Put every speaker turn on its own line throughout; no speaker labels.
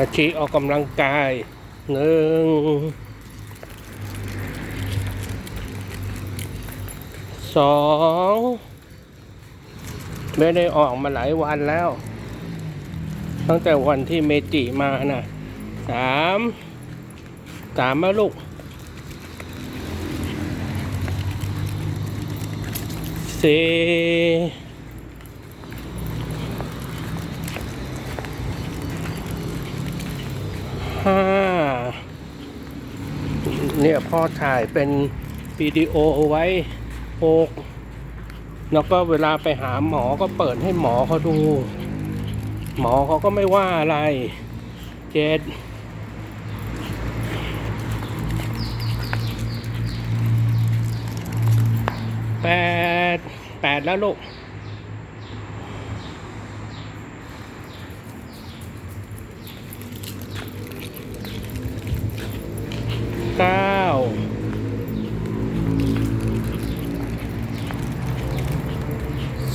าชิออกกำลังกายหนึ่งสองไม่ได้ออกมาหลายวันแล้ว ตั้งแต่วันที่เมจิมาน่ะสามสามมาลูกสี่ ห้าเนี่ยพ่อถ่ายเป็นวิดีโอเอาไว้หกแล้วก็เวลาไปหาหมอก็เปิดให้หมอเขาดู หมอเขาก็ไม่ว่าอะไรเจ็ดแปดแปดแล้วลูกเก้า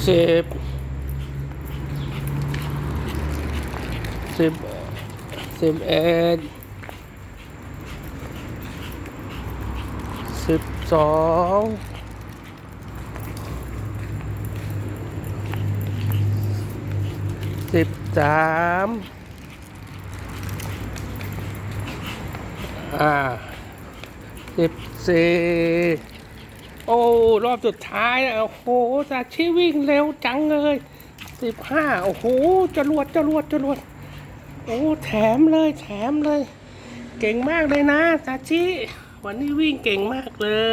สิบสิบสิบเอ็ดสิบสองสิบสามอ่าสิบสี่ โอ้ รอบสุดท้ายนะโอ้โหซาชิวิ่งเร็วจังเลยสิบห้าโอ้โหจรวดจรวดจรวดโอ้แถมเลยแถมเลย เก่งมากเลยนะซาชิ วันนี้วิ่งเก่งมากเลย